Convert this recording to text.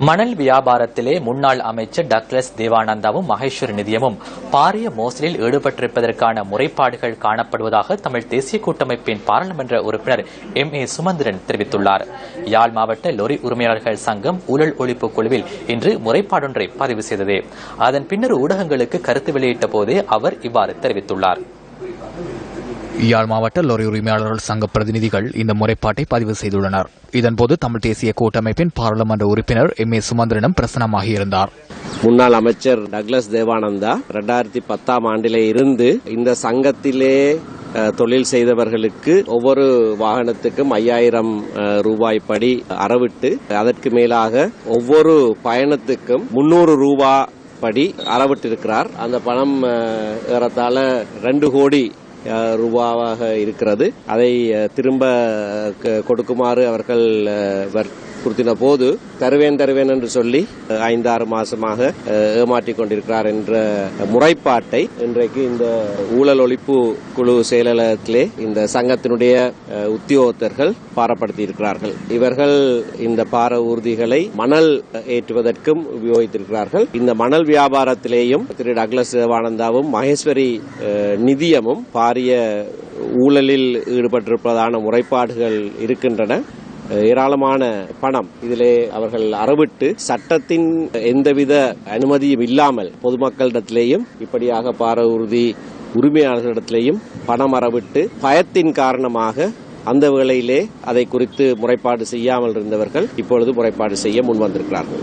மணல் வியாபாரத்திலே முன்னாள் அமைச்சர் டக்ளஸ் தேவானந்தாவும் மகேஸ்வர் நிதியமும் பாரிய மோசடியில் ஈடுபட்டிருப்பதற்கான முறைப்பாடுகள் காணப்படுவதாக தமிழ் தேசிய கூட்டமைப்பின் பாராளுமன்ற உறுப்பினர் எம். ஏ. சுமந்திரன் தெரிவித்துள்ளார். யாழ் மாவட்ட லொரி உரிமையாளர்கள் சங்கம் ஊழல் ஒழிப்பு குழுவில் இன்று முறைப்பாடொன்றை பதிவு செய்தது. அதன் பின்னர் ஊடகங்களுக்கு கருத்து வெளியிட்ட போதே அவர் இவ்வாறு தெரிவித்துள்ளார். யாழ் மாவட்ட லொரி உரிமையாளர்கள் சங்க பிரதிநிதிகள் இந்த முறைப்பாட்டை பதிவு செய்துள்ளனர். இதன்போது தமிழ் தேசிய கூட்டமைப்பின் பாராளுமன்ற உறுப்பினர் எம். ஏ. சுமந்திரனும் பிரசனமாகியிருந்தார் முன்னாள் அமைச்சர் டக்ளஸ் தேவானந்தா ரெண்டாயிரத்தி பத்தாம் ஆண்டிலே இருந்து இந்த சங்கத்திலே தொழில் செய்தவர்களுக்கு ஒவ்வொரு வாகனத்துக்கும் ஐயாயிரம் ரூபாய் படி அறவிட்டு அதற்கு மேலாக ஒவ்வொரு பயணத்துக்கும் முன்னூறு ரூபா படி அறவிட்டிருக்கிறார். அந்த பணம் அஹ், ஏறத்தாழ ரெண்டு கோடி ரூபாவாக இருக்கிறது. அதை திரும்ப க- கொடுக்குமாறு அவர்கள் அஹ், போது தருவேன் தருவேன் என்று சொல்லி ஐந்தாறு மாசமாக ஏமாற்றிக் கொண்டிருக்கிறார் என்ற முறைப்பாட்டை இன்றைக்கு இந்த ஊழல் ஒழிப்பு குழு செயலகத்திலே இந்த சங்கத்தினுடைய உத்தியோகத்தர்கள் பாரப்படுத்தி இருக்கிறார்கள் இவர்கள் இந்த பார ஊர்திகளை மணல் ஏற்றுவதற்கும் உபயோகித்திருக்கிறார்கள். இந்த மணல் வியாபாரத்திலேயும் திரு டக்ளஸ் தேவானந்தாவும் மகேஸ்வரி நிதியமும் பாரிய ஊழலில் ஈடுபட்டிருப்பதான முறைப்பாடுகள் இருக்கின்றன. ஏராளமான பணம் இதிலே அவர்கள் அறவிட்டு சட்டத்தின் எந்தவித அனுமதியும் இல்லாமல் பொதுமக்களிடத்திலேயும் இப்படியாக பார உறுதி உரிமையாளர்களிடத்திலேயும் பணம் அறவிட்டு பயத்தின் காரணமாக அந்த வேளையிலே அதை குறித்து முறைப்பாடு செய்யாமல் இருந்தவர்கள் இப்பொழுது முறைப்பாடு செய்ய முன்வந்திருக்கிறார்கள்.